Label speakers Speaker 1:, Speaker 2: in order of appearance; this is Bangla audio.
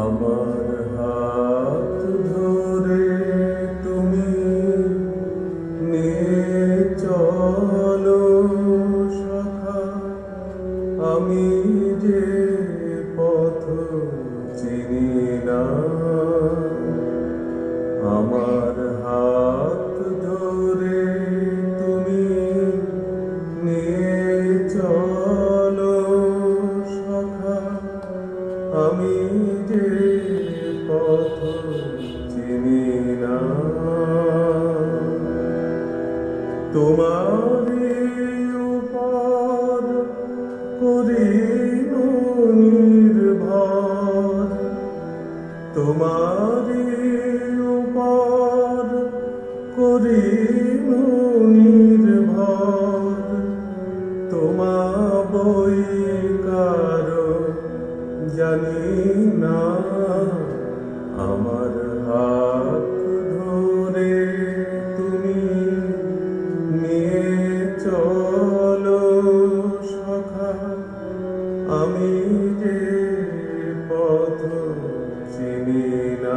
Speaker 1: আমার হাত ধরে তুমি নিয়ে চলো সখা আমি যে পথ চিনি না, আমার হাত ধরে তুমি নিয়ে চলো। আমি যে পথ চিনি না। তোমারই উপর করিব নির্ভর। তোমারই উপর করিব নির্ভর। তোমা বই কারও জানি না আমার হাত ধরে তুমি নিয়ে চলো সখা। আমি যে পথ চিনি না।